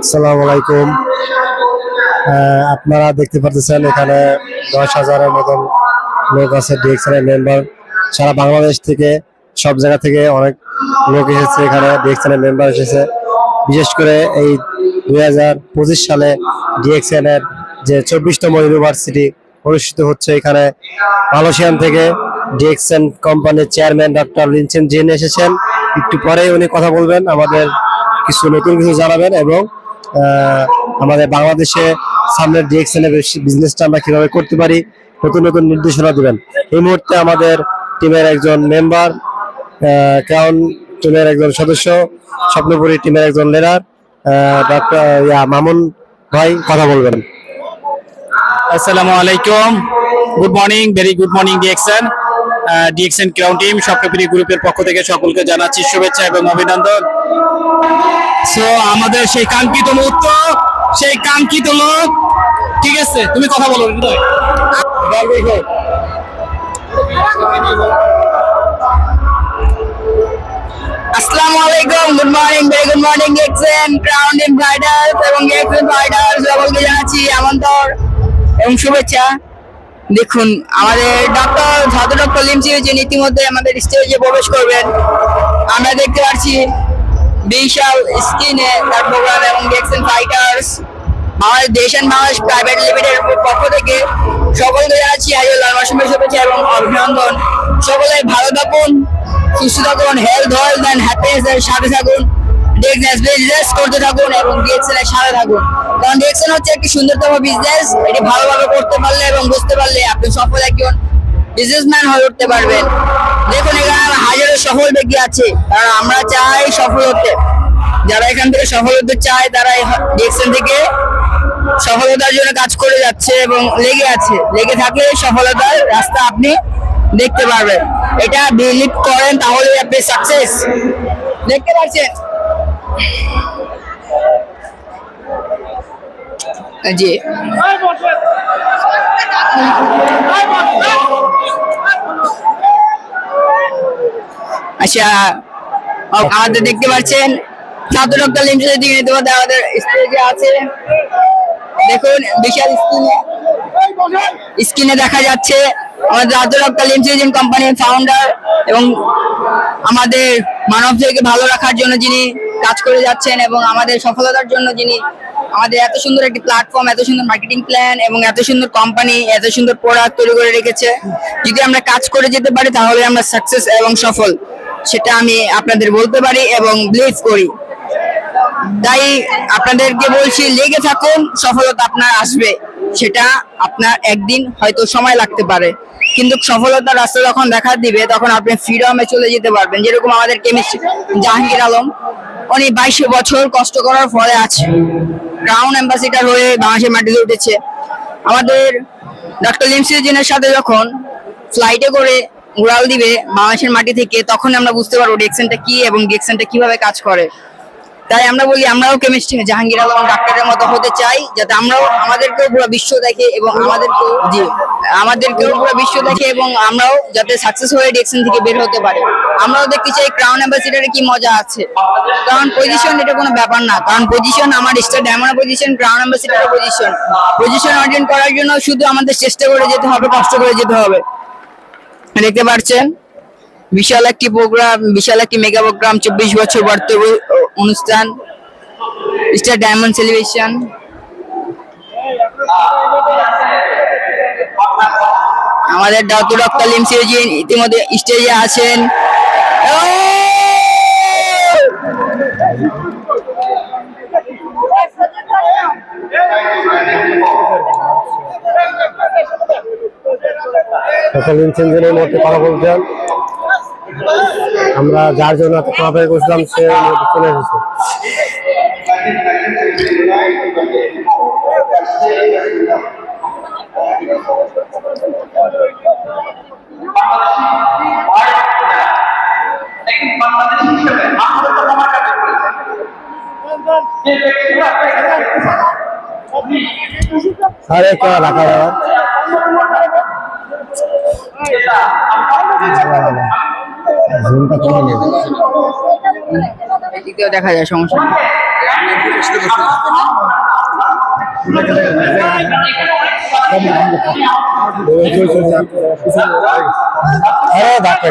আসসালামু আলাইকুম। আপনারা দেখতে পাচ্ছেন এখানে দশ হাজারের মতন লোক আছে ডিএক্সএন এর মেম্বার সারা বাংলাদেশ থেকে, সব জায়গা থেকে অনেক লোক এসেছে এখানে ডিএক্সএন এর মেম্বার এসেছে। বিশেষ করে এই দুই হাজার পঁচিশ সালে ডিএক্সএন এর যে চব্বিশতম ইউনিভার্সিটি অনুষ্ঠিত হচ্ছে এখানে মালয়েশিয়ান থেকে। ডিএক্সএন কোম্পানির চেয়ারম্যান ডক্টর লিনচেন জিন এসেছেন। একটু পরে উনি কথা বলবেন, আমাদের কিছু নতুন কিছু জানাবেন এবং আমাদের বাংলাদেশে সামনের ডিএক্সএন এর বিজনেসটা আমরা কীভাবে করতে পারি, নতুন নতুন নির্দেশনা দেবেন। এই মুহূর্তে আমাদের টিমের একজন মেম্বার ক্রাউন টিমের একজন সদস্য, স্বপ্নপুরী টিমের একজন লিডার ডক্টর ইয়া, মামুন ভাই, কথা বলবেন। আসসালামু আলাইকুম। Good morning very good morning DXN. DXN crown team Swapnapriya গ্রুপের পক্ষ থেকে সকলকে জানাচ্ছি শুভেচ্ছা এবং অভিনন্দন। সো আমাদের সেই কাঙ্ক্ষিত মুহূর্ত, সেই কাঙ্ক্ষিত লোক, ঠিক আছে? তুমি কথা বলো আসসালামু আলাইকুম good morning very good morning DXN crown riders এবং ডিএক্সএন রাইডার্স সকলকে জানাচ্ছি আমন্ত্রণ এবং শুভেচ্ছা। দেখুন, আমাদের ডক্টর ছাত্র ডক্টর লিমসি যিনি ইতিমধ্যে আমাদের স্টেজে প্রবেশ করবেন। আমরা দেখতে পাচ্ছি বিশাল স্ক্রিনে তার প্রোগ্রাম এবং ডিএক্সএন ফাইটার্স আমাদের দেশ অ্যান্ড বাংলাদেশ প্রাইভেট লিমিটেড পক্ষ থেকে সকলকে জানাচ্ছি আজল মাসুমের শুভেচ্ছা এবং অভিনন্দন। সকলে ভালো থাকুন, সুস্থ থাকুন হেলথ ওয়েলথ অ্যান্ড হ্যাপিনেস সাথে থাকুন। বিজনেস করতে থাকুন এবং ডিএক্সএন এর সাথে থাকুন। কারণ ডিএক্সএন হচ্ছে একটি সুন্দরতম বিজনেস এটি ভালোভাবে করতে পারলে এবং বুঝতে পারলে আপনি সফল একজন বিজনেসম্যান হয়ে উঠতে পারবেন। দেখুন, এখানে হাজারো সফল ব্যক্তি আছে কারণ আমরা চাই সফল হতে যারা এখান থেকে সফল হতে চায়, তারা ডিএক্সএন থেকে সফলতার জন্য কাজ করে যাচ্ছে এবং লেগে আছে। লেগে থাকলে সফলতার রাস্তা আপনি দেখতে পারবেন। এটা বিলিভ করেন তাহলে আপনি সাকসেস দেখতে পাচ্ছেন? জি। আচ্ছা আমাদের দেখতে পাচ্ছেন, ছাত্র দিকে ইতিমধ্যে আমাদের স্টেজে আছে, দেখুন, বিশাল স্ক্রিনে স্ক্রিনে দেখা যাচ্ছে, আমাদের রাজ্য ডক্টর লিমসিজিন কোম্পানির ফাউন্ডার এবং আমাদের মানব ভালো রাখার জন্য যিনি কাজ করে যাচ্ছেন এবং আমাদের সফলতার জন্য যিনি আমাদের এত সুন্দর একটি প্ল্যাটফর্ম এত সুন্দর মার্কেটিং প্ল্যান এবং এত সুন্দর কোম্পানি এত সুন্দর প্রোডাক্ট তৈরি করে রেখেছে। যদি আমরা কাজ করে যেতে পারি, তাহলে আমরা সাকসেস এবং সফল, সেটা আমি আপনাদের বলতে পারি এবং বিলিভ করি। তাই আপনাদেরকে বলছি, লেগে থাকুন, সফলতা আপনার আসবে, সেটা আপনার একদিন হয়তো সময় লাগতে পারে। কিন্তু সফলতার রাস্তা যখন দেখা দিবে, তখন আপনি ফ্রিডমে চলে যেতে পারবেন। যেরকম আমাদের কেমিস্ট্রি জাহাঙ্গীর আলম, উনি বাইশে বছর কষ্ট করার ফলে আছে। ক্রাউন অ্যাম্বাসিডার হয়ে বাংলাদেশের মাটিতে উঠেছে। আমাদের ডক্টর লিমসিজনের সাথে যখন ফ্লাইটে করে উড়াল দিবে বাংলাদেশের মাটি থেকে তখন আমরা বুঝতে পারব ডিএক্সেনটা কি এবং ডিএক্সেনটা কীভাবে কাজ করে। তাই আমরা বলি আমরাও কেমিস্ট্রি জাহাঙ্গীর আলম ডাক্তারের মতো হতে চাই যাতে আমরাও আমাদেরকেও পুরো বিশ্ব দেখে এবং আমাদেরকেও জি। আমাদেরকেও পুরো বিশ্ব দেখে এবং আমরাও যাতে সাকসেস হয়ে ডিএক্সন থেকে বের হতে পারে। আমরাও দেখতে চাই ক্রাউন অ্যাম্বাসিডারে কি মজা আছে। কারণ পজিশন এটা কোনো ব্যাপার না। কারণ পজিশন আমার স্টার ডায়মন্ড পজিশন ক্রাউন অ্যাম্বাসিডারের পজিশন পজিশন অর্জন করার জন্য শুধু আমাদের চেষ্টা করে যেতে হবে কষ্ট করে যেতে হবে। দেখতে পাচ্ছেন? বিশাল একটি প্রোগ্রাম বিশাল একটি মেগা প্রোগ্রাম চব্বিশ বছর বর্তব্য অনুষ্ঠান স্টার ডায়মন্ড সেলিব্রেশন আমাদের ডাক্তার ডক্টর লিমসিউজিন ইতিমধ্যে স্টেজে আছেন। যিনি এই মুহূর্তে কথা বলছেন আমরা যার জন্য এতক্ষণ অপেক্ষা করছিলাম সে চলে এসেছে। বাংলাদেশ সাড়ে কে রাখা ঝুমটা কমে নেবে। এদিকেও দেখা যায় সমস্যা। আরে ডাক্তার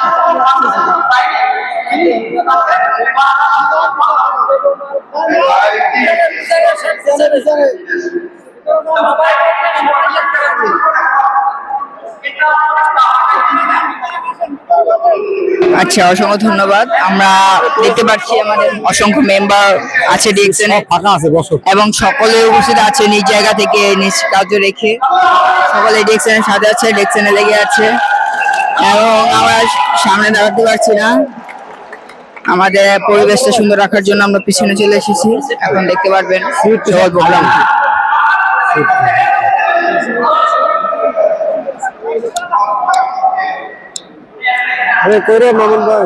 আচ্ছা অসংখ্য ধন্যবাদ। আমরা দেখতে পাচ্ছি আমাদের অসংখ্য মেম্বার আছে ডিএক্সএন ফাঁকা আছে বসো। এবং সকলে উপস্থিত আছে নিজ জায়গা থেকে নিজ কার্য রেখে। সকলে ডিএক্সএনের সাথে আছে ডিএক্সএনে লেগে আছে। এবং আমরা সামনে দাঁড়াতে পারছি না। আমাদের পরিবেশটা সুন্দর রাখার জন্য আমরা পিছনে চলে এসেছি। এখন দেখতে পারবেন সকল প্রোগ্রাম আরে কই রে মামুন ভাই।